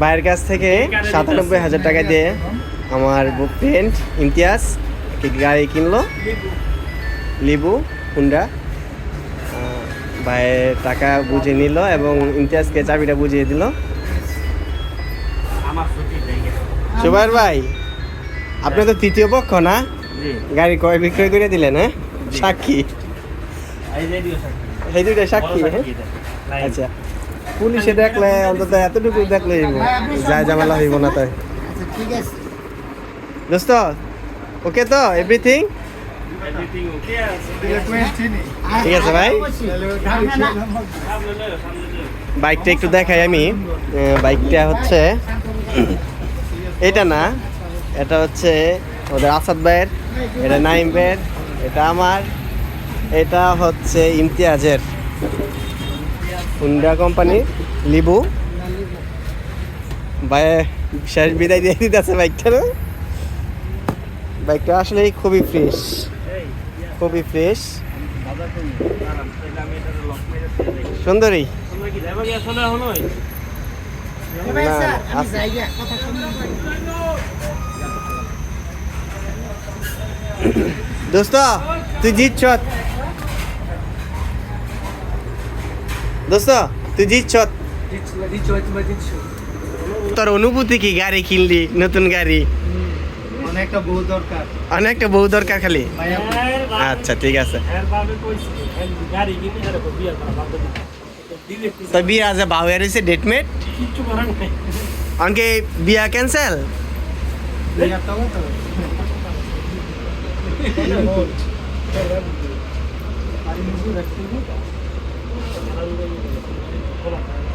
ভাইয়ের কাছ থেকে সাতানব্বই হাজার টাকা দিয়ে আমার ফ্রেন্ড ইমতিয়াজ একটি গাড়ি কিনলো। লিবু। হুন্ডা ভাইয়ের টাকা বুঝে নিল এবং ইমতিয়াজকে চাবিটা বুঝিয়ে দিল। হয়ে সুবাইর ভাই আপনি তো তৃতীয় পক্ষ না? জি। গাড়ি কয় বিক্রয় করে দিলেন হ্যাঁ? সাক্ষী। রেডিও সাক্ষী হ্যাঁ। আচ্ছা। পুলিশে দেখলে অন্তত এতটুকু দেখলে যা ঝামেলা হইব না তাই। ঠিক আছে দোস্ত ওকে তো? এভরিথিং। ঠিক আছে ভাই। বাইকটা একটু দেখাই আমি। বাইকটা হচ্ছে এটা না এটা হচ্ছে ওদের আসাদ ভাইয়ের এটা নাইম ভাইয়ের এটা আমার। এটা হচ্ছে ইমতিয়াজের হুন্ডা কোম্পানি লিবু। ভাই শেষ বিদায় দিয়ে দিতেছে বাইকটা না? বাইকটা আসলে খুবই ফ্রেশ খুবই ফ্রেশ বাজার তুমি। দাঁড়ান, তাহলে দোস্ত তুই জিতছ তোর অনুভূতি কি গাড়ি কিনলি নতুন গাড়ি? অনেকটা বহু দরকার। অনেকটা বহু দরকার খালি? আচ্ছা ঠিক আছে। বিয়ে। দিলে কি- তো বিয়ে আছে বাউয়ের হয়েছে করার নাই। অনকে বিয়া ক্যান্সেল ほら。